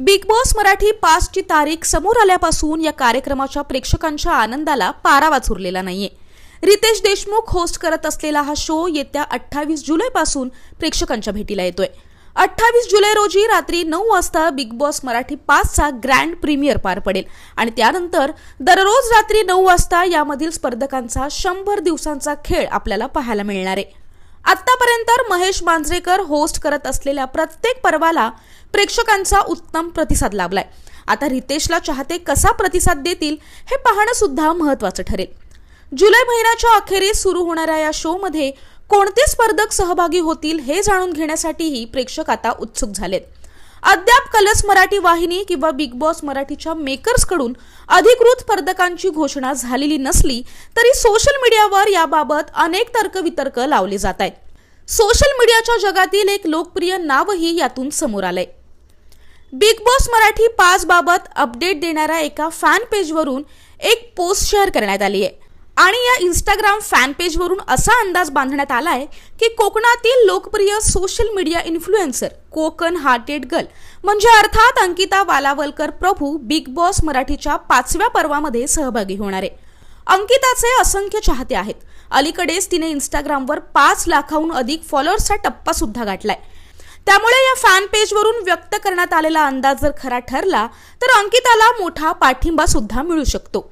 Big boss Marathi पाचची तारीख समोर आल्यापासून या कार्यक्रमाच्या प्रेक्षकांच्या आनंदाला पारा वाचुरलेला नाहीये. रितेश देशमुख होस्ट करत असलेला हा शो येत्या अठ्ठावीस जुलैपासून प्रेक्षकांच्या भेटीला येतोय. अठ्ठावीस जुलै रोजी रात्री नऊ वाजता बिग बॉस मराठी पाचचा ग्रँड प्रीमियर पार पडेल आणि त्यानंतर दररोज रात्री नऊ वाजता यामधील स्पर्धकांचा शंभर दिवसांचा खेळ आपल्याला पाहायला मिळणार आहे. आतापर्यंत महेश मांजरेकर होस्ट करत असलेल्या प्रत्येक पर्वाला प्रेक्षकांचा उत्तम प्रतिसाद लाभलाय. आता रितेशला चाहते कसा प्रतिसाद देतील हे पाहणं सुद्धा महत्वाचं ठरेल. जुलै महिन्याच्या अखेरीस सुरू होणाऱ्या या शोमध्ये कोणते स्पर्धक सहभागी होतील हे जाणून घेण्यासाठीही प्रेक्षक आता उत्सुक झालेत. अद्याप कलस मराठी वाहिनी किंवा बिग बॉस मराठीच्या मेकर्सकडून अधिकृत स्पर्धकांची घोषणा झालेली नसली तरी सोशल मीडियावर याबाबत अनेक तर्कवितर्क लावले जात आहेत. सोशल मीडियाच्या जगातील एक लोकप्रिय नावही यातून समोर आलंय. बिग बॉस मराठी पाच बाबत अपडेट देणाऱ्या एका फॅन पेजवरून एक पोस्ट शेअर करण्यात आली आहे. आणि या इंस्टाग्राम फॅन पेजवरून असा अंदाज बांधण्यात आला आहे की कोकणातील लोकप्रिय social media influencer Konkan hearted girl म्हणजे अर्थात अंकिता वालावलकर प्रभू बिग बॉस मराठीच्या पाचव्या पर्वामध्ये सहभागी होणार आहे. अंकिताचे असंख्य चाहते आहेत. अलीकडेच तिने इंस्टाग्रामवर पाच लाखाहून अधिक फॉलोअर्सचा टप्पा सुद्धा गाठलाय. त्यामुळे या फॅन पेजवरून व्यक्त करण्यात आलेला अंदाज जर खरा ठरला तर अंकिताला मोठा पाठिंबा सुद्धा मिळू शकतो.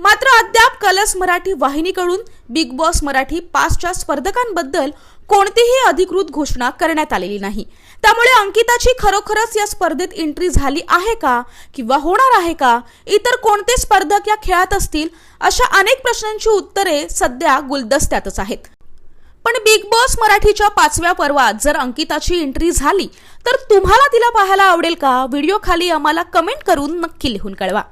मात्र अद्याप कलस मराठी वाहिनीकडून बिग बॉस मराठी पाचच्या स्पर्धकांबद्दल कोणतीही अधिकृत घोषणा करण्यात आलेली नाही. त्यामुळे अंकिताची खरोखरच या स्पर्धेत एंट्री झाली आहे का किंवा होणार आहे का? इतर कोणते स्पर्धक या खेळात असतील? अशा अनेक प्रश्नांची उत्तरे सध्या गुलदस्त्यातच आहेत. पण बिग बॉस मराठीच्या पाचव्या पर्वात जर अंकिताची एंट्री झाली तर तुम्हाला तिला पाहायला आवडेल का? व्हिडिओ खाली आम्हाला कमेंट करून नक्की लिहून कळवा.